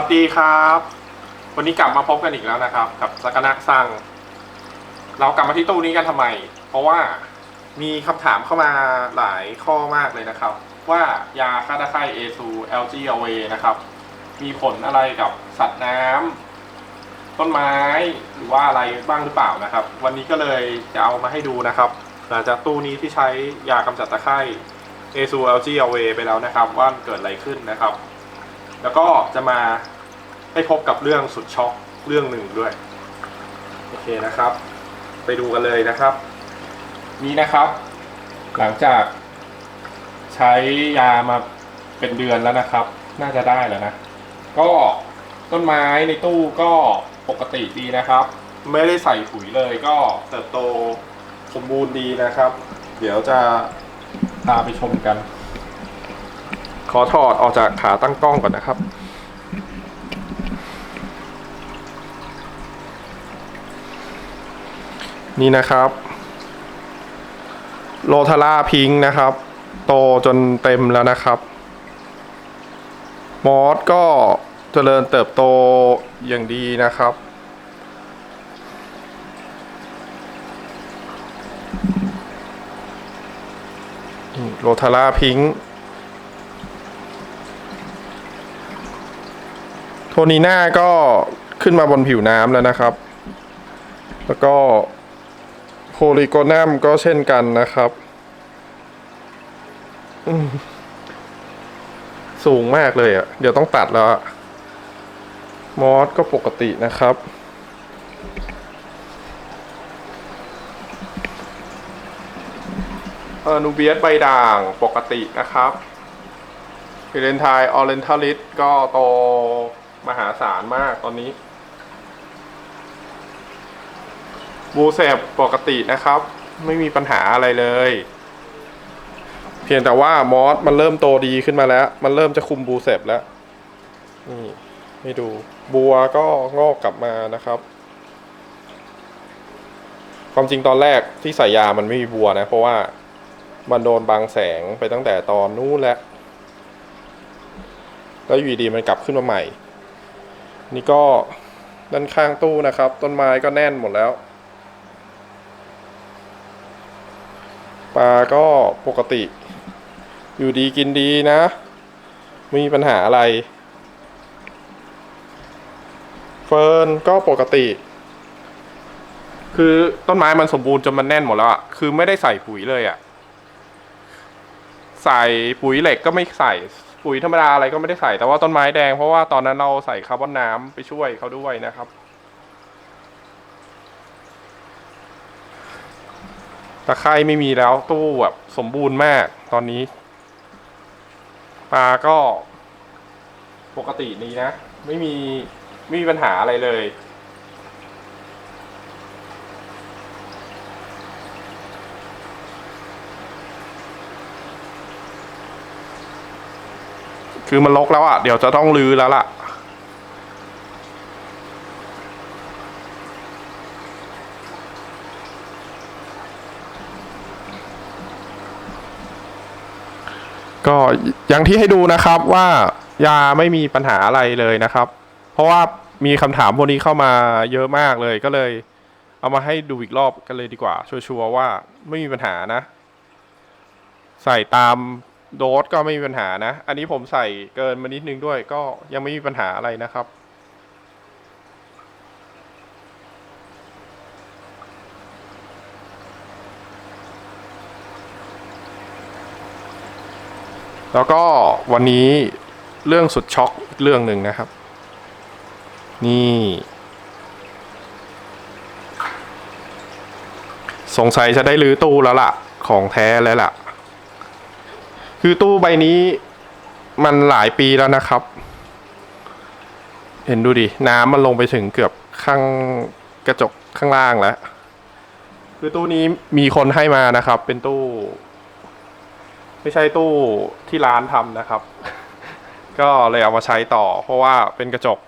วัสดีครับ วันนี้กลับมาพบกันอีกแล้วนะครับ กับสกนะซังเรากลับมาที่ตู้นี้กันทำไม เพราะว่ามีคำถามเข้ามาหลายข้อมากเลยนะครับ ว่ายาฆ่าตะไคร่เอซู LGLA นะครับ มีผลอะไรกับสัตว์น้ำต้นไม้หรือว่าอะไรบ้างหรือเปล่านะครับ วันนี้ก็เลยจะเอามาให้ดูนะครับหลังจากตู้นี้ที่ใช้ยากำจัดตะไคร่เอซู LGLA ไปแล้วนะครับ ว่าเกิดอะไรขึ้นนะครับ แล้วก็จะมาให้พบกับเรื่องสุดช็อกเรื่องหนึ่งด้วย โอเคนะครับ ไปดูกันเลยนะครับ นี่นะครับ หลังจากใช้ยามาเป็นเดือนแล้วนะครับ น่าจะได้แล้วนะ ก็ต้นไม้ในตู้ก็ปกติดีนะครับ ไม่ได้ใส่ปุ๋ยเลยก็เติบโตสมบูรณ์ดีนะครับ เดี๋ยวจะพาไปชมกัน ขอถอดออกจากขาตั้งกล้องก่อนนะครับ นี่นะครับโลทาร่าพิงค์นะครับ โตจนเต็มแล้วนะครับ มอสก็เจริญเติบโตอย่างดีนะครับ โลทาร่าพิงค์ โท นีน่าก็ขึ้นมาบนผิวน้ำแล้วนะครับ แล้วก็โพลีโกนัมก็เช่นกันนะครับสูงมากเลยอะ่ะ เดี๋ยวต้องตัดแล้วมอสก็ปกตินะครับ เออนูเบียสใบด่างปกตินะครับฟิเรนไทน์ออเรนทัลิสก็โต มหาศาลมากตอนนี้บูเซบปกตินะครับ ไม่มีปัญหาอะไรเลย เพียงแต่ว่ามอสมันเริ่มโตดีขึ้นมาแล้ว มันเริ่มจะคุมบูเซบแล้ว นี่ให้ดูบัวก็งอกกลับมานะครับ ความจริงตอนแรกที่ใส่ยามันไม่มีบัวนะ เพราะว่ามันโดนบังแสงไปตั้งแต่ตอนนู้นแล้วแล้วอยู่ดีมันกลับขึ้นมาใหม่ นี่ก็ด้านข้างตู้นะครับ ต้นไม้ก็แน่นหมดแล้ว ปลาก็ปกติ อยู่ดีกินดีนะไม่มีปัญหาอะไร เฟิร์นก็ปกติ คือต้นไม้มันสมบูรณ์จนมันแน่นหมดแล้วอะคือไม่ได้ใส่ปุ๋ยเลยอะใส่ปุ๋ยเหล็กก็ไม่ใส่ ปุ๋ยธรรมดาอะไรก็ไม่ได้ใส่แต่ว่าต้นไม้แดงเพราะว่าตอนนั้นเราใส่คาร์บอนน้ำไปช่วยเขาด้วยนะครับตะไคร่ไม่มีแล้วตู้แบบสมบูรณ์มากตอนนี้ปลาก็ปกติดีนะ ไม่มีไม่มีปัญหาอะไรเลย คือมันลกแล้วอะ เดี๋ยวจะต้องรื้อแล้วล่ะ ก็อย่างที่ให้ดูนะครับว่ายาไม่มีปัญหาอะไรเลยนะครับ เพราะว่ามีคำถามพวกนี้เข้ามาเยอะมากเลยก็เลย เอามาให้ดูอีกรอบกันเลยดีกว่า ชัวร์ๆว่าไม่มีปัญหานะ ใส่ตาม โดสก็ไม่มีปัญหานะ อันนี้ผมใส่เกินมานิดนึงด้วยก็ยังไม่มีปัญหาอะไรนะครับ แล้วก็วันนี้เรื่องสุดช็อกอีกเรื่องหนึ่งนะครับ นี่สงสัยจะได้รื้อตู้แล้วล่ะ ของแท้แล้วล่ะ คือตู้ใบนี้มันหลายปีแล้วนะครับ เห็นดูดิ น้ำมันลงไปถึงเกือบข้างกระจกข้างล่างแล้ว คือตู้นี้มีคนให้มานะครับ เป็นตู้ ไม่ใช่ตู้ที่ร้านทำนะครับ ก็เลยเอามาใช้ต่อ เพราะว่าเป็นกระจก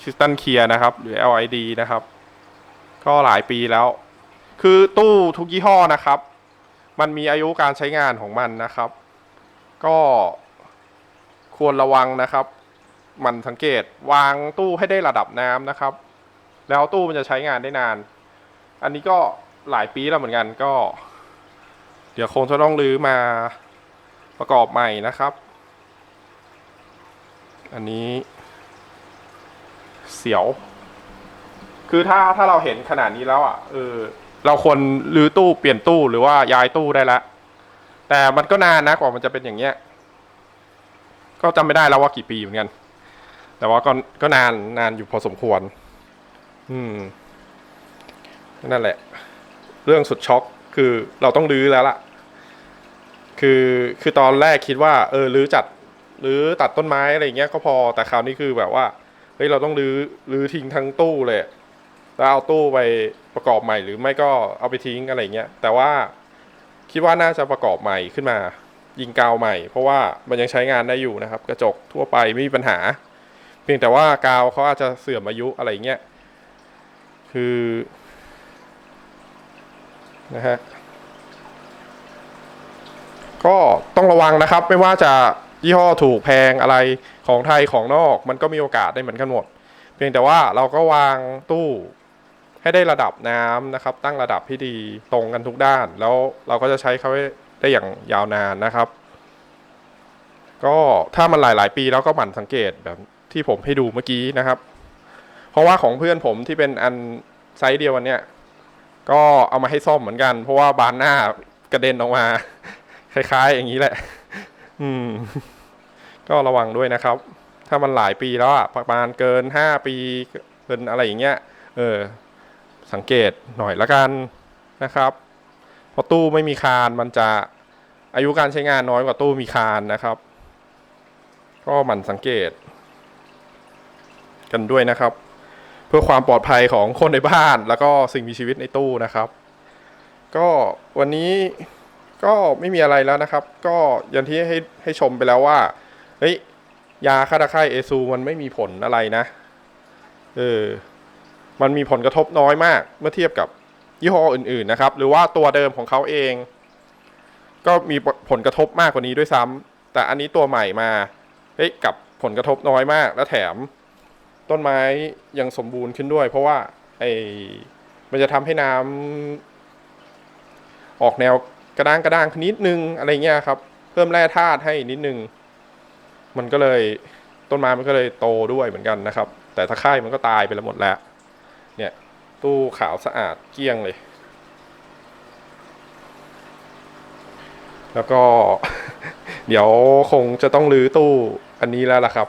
คริสตัลเคลียร์นะครับ หรือ LID นะครับ ก็หลายปีแล้ว คือตู้ทุกยี่ห้อนะครับ มันมีอายุการใช้งานของมันนะครับ ก็ควรระวังนะครับ มันสังเกตวางตู้ให้ได้ระดับน้ำนะครับ แล้วตู้มันจะใช้งานได้นาน อันนี้ก็หลายปีแล้วเหมือนกันก็ เดี๋ยวคงจะต้องรื้อมาประกอบใหม่นะครับ อันนี้ เสียว คือถ้าถ้าเราเห็นขนาดนี้แล้วอะเออเราควรรื้อตู้เปลี่ยนตู้หรือว่าย้ายตู้ได้ละ แต่มันก็นานนะกว่ามันจะเป็นอย่างเงี้ย ก็จำไม่ได้แล้วว่ากี่ปีเหมือนกัน แต่ว่าก็ก็นานนานอยู่พอสมควร อืม นั่นแหละ เรื่องสุดช็อกคือเราต้องรื้อแล้วล่ะ คือคือตอนแรกคิดว่า เออรื้อจัดรื้อตัดต้นไม้อะไรอย่างเงี้ยก็พอแต่คราวนี้คือแบบว่าเฮ้ยเราต้องรื้อรื้อทิ้งทั้งตู้เลยแล้วเอาตู้ไปประกอบใหม่หรือไม่ก็เอาไปทิ้งอะไรเงี้ยแต่ว่า คิดว่าน่าจะประกอบใหม่ขึ้นมา ยิงกาวใหม่ เพราะว่ามันยังใช้งานได้อยู่นะครับ กระจกทั่วไปไม่มีปัญหา เพียงแต่ว่ากาวเขาอาจจะเสื่อมอายุอะไรเงี้ยคือนะฮะก็ต้องระวังนะครับ ไม่ว่าจะยี่ห้อถูกแพงอะไรของไทยของนอก มันก็มีโอกาสได้เหมือนกันหมด เพียงแต่ว่าเราก็วางตู้ ให้ได้ระดับน้ำนะครับ ตั้งระดับที่ดีตรงกันทุกด้าน แล้วเราก็จะใช้เขาได้อย่างยาวนานนะครับ ก็ถ้ามันหลาย ๆ ปีแล้วก็หมั่นสังเกตแบบที่ผมให้ดูเมื่อกี้นะครับ เพราะว่าของเพื่อนผมที่เป็นอันไซส์เดียวกันเนี่ย ก็เอามาให้ซ่อมเหมือนกัน เพราะว่าบานหน้ากระเด็นออกมา คล้าย ๆ อย่างนี้แหละ อืม ก็ระวังด้วยนะครับ ถ้ามันหลายปีแล้วอะประมาณเกินห้าปีเกินอะไรอย่างเงี้ย เออ สังเกตหน่อยละกันนะครับเพราะตู้ไม่มีคานมันจะอายุการใช้งานน้อยกว่าตู้มีคานนะครับ ก็หมั่นสังเกต กันด้วยนะครับ เพื่อความปลอดภัยของคนในบ้านแล้วก็สิ่งมีชีวิตในตู้นะครับ ก็วันนี้ก็ไม่มีอะไรแล้วนะครับ ก็อย่างที่ให้ให้ชมไปแล้วว่าเฮ้ยยาฆ่าตะไคร่เอซูมันไม่มีผลอะไรนะ เออ มันมีผลกระทบน้อยมากเมื่อเทียบกับยี่ห้ออื่นๆนะครับ หรือว่าตัวเดิมของเขาเอง ก็มีผลกระทบมากกว่านี้ด้วยซ้ำแต่อันนี้ตัวใหม่มาเฮ้ยกับผลกระทบน้อยมาก และแถมต้นไม้ยังสมบูรณ์ขึ้นด้วย เพราะว่าไอมันจะทำให้น้ำออกแนวกระด้างกระด้างนิดนึงอะไรเงี้ยครับ เพิ่มแร่ธาตุให้นิดนึง มันก็เลยต้นไม้มันก็เลยโตด้วยเหมือนกันนะครับ แต่ตะไคร่มันก็ตายไปแล้วหมดแล้ว ตู้ขาวสะอาดเกลี้ยงเลย แล้วก็ เดี๋ยวคงจะต้องรื้อตู้อันนี้แล้วล่ะครับ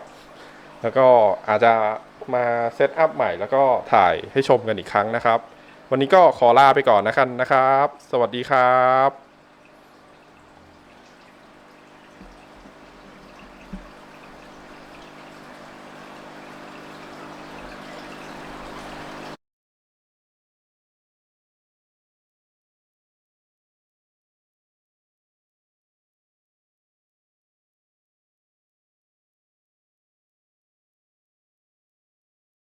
แล้วก็อาจจะมาเซตอัพใหม่แล้วก็ถ่ายให้ชมกันอีกครั้งนะครับ วันนี้ก็ขอลาไปก่อนนะครับนะครับ สวัสดีครับ